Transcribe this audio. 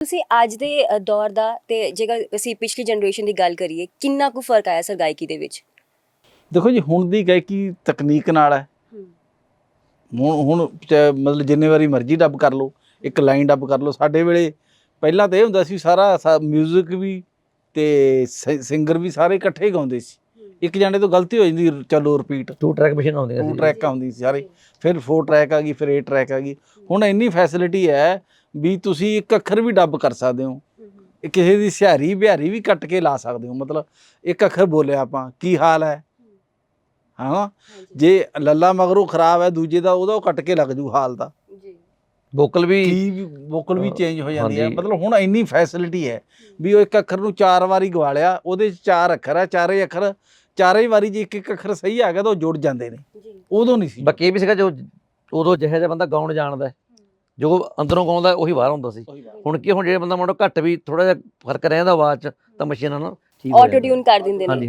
ਤੁਸੀਂ ਅੱਜ ਦੇ ਦੌਰ ਦਾ ਤੇ ਜੇਕਰ ਅਸੀਂ ਪਿਛਲੀ ਜਨਰੇਸ਼ਨ ਦੀ ਗੱਲ ਕਰੀਏ ਕਿੰਨਾ ਕੁ ਫ਼ਰਕ ਆਇਆ ਸਰ ਗਾਇਕੀ ਦੇ ਵਿੱਚ? ਦੇਖੋ ਜੀ ਹੁਣ ਦੀ ਗਾਇਕੀ ਤਕਨੀਕ ਨਾਲ ਹੈ। ਹੁਣ ਹੁਣ ਮਤਲਬ ਜਿੰਨੇ ਵਾਰੀ ਮਰਜ਼ੀ ਡੱਬ ਕਰ ਲਓ ਇੱਕ ਲਾਈਨ ਡੱਬ ਕਰ ਲਓ। ਸਾਡੇ ਵੇਲੇ ਪਹਿਲਾਂ ਤਾਂ ਇਹ ਹੁੰਦਾ ਸੀ ਸਾਰਾ ਮਿਊਜ਼ਿਕ ਵੀ ਤੇ ਸਿੰਗਰ ਵੀ ਸਾਰੇ ਇਕੱਠੇ ਗਾਉਂਦੇ ਸੀ। ਇੱਕ ਜਾਣੇ ਤੋਂ ਗਲਤੀ ਹੋ ਜਾਂਦੀ ਚਲੋ ਰਿਪੀਟ ਟੂ ਟਰੈਕ ਮਸ਼ੀਨ ਆਉਂਦੀਆਂ ਟੂ ਟਰੈਕ ਆਉਂਦੀ ਸੀ ਸਾਰੇ। ਫਿਰ ਫੋਰ ਟਰੈਕ ਆ ਗਈ ਫਿਰ ਏਟ ਟਰੈਕ ਆ ਗਈ। ਹੁਣ ਇੰਨੀ ਫੈਸਿਲਿਟੀ ਹੈ ਵੀ ਤੁਸੀਂ ਇੱਕ ਅੱਖਰ ਵੀ ਡੱਬ ਕਰ ਸਕਦੇ ਹੋ। ਇਹ ਕਿਸੇ ਦੀ ਸਿਹਾਰੀ ਬਿਹਾਰੀ ਵੀ ਕੱਟ ਕੇ ਲਾ ਸਕਦੇ ਹੋ। ਮਤਲਬ ਇੱਕ ਅੱਖਰ ਬੋਲਿਆ ਆਪਾਂ ਕੀ ਹਾਲ ਹੈ? ਹਾਂ। ਜੇ ਲੱਲਾ ਮਗਰੋਂ ਖਰਾਬ ਹੈ ਦੂਜੇ ਦਾ ਉਹਦਾ ਉਹ ਕੱਟ ਕੇ ਲੱਗ ਜੂ ਹਾਲ ਦਾ। ਜੀ। ਵੋਕਲ ਵੀ ਕੀ ਵੋਕਲ ਵੀ ਚੇਂਜ ਹੋ ਜਾਂਦੀ ਹੈ। ਮਤਲਬ ਹੁਣ ਇੰਨੀ ਫੈਸਿਲਿਟੀ ਹੈ ਵੀ ਉਹ ਇੱਕ ਅੱਖਰ ਨੂੰ ਚਾਰ ਵਾਰੀ ਗਵਾ ਲਿਆ ਉਹਦੇ ਚ ਚਾਰ ਅੱਖਰ ਹੈ ਚਾਰੇ ਅੱਖਰ ਚਾਰੇ ਵਾਰੀ ਜੇ ਇੱਕ ਇੱਕ ਅੱਖਰ ਸਹੀ ਆ ਗਿਆ ਤਾਂ ਉਹ ਜੁੜ ਜਾਂਦੇ ਨੇ। ਉਦੋਂ ਨਹੀਂ ਸੀ। ਬਾਕੀ ਇਹ ਵੀ ਸੀਗਾ ਜੋ ਉਦੋਂ ਜਿਹੋ ਜਿਹਾ ਬੰਦਾ ਗਾਉਣ ਜਾਣਦਾ ਜੋ ਅੰਦਰੋਂ ਗਾਉਂਦਾ ਉਹੀ ਬਾਹਰ ਹੁੰਦਾ ਸੀ। ਹੁਣ ਕੀ ਹੁਣ ਜਿਹੜੇ ਬੰਦਾ ਮਾੜਾ ਘੱਟ ਵੀ ਥੋੜਾ ਜਿਹਾ ਫ਼ਰਕ ਰਹਿੰਦਾ ਆਵਾਜ਼ 'ਚ ਤਾਂ ਮਸ਼ੀਨਾਂ ਨਾਲ ਠੀਕ ਹੋ ਆਟੋ। ਟਿਊਨ ਕਰ ਦਿੰਦੇ ਨੇ।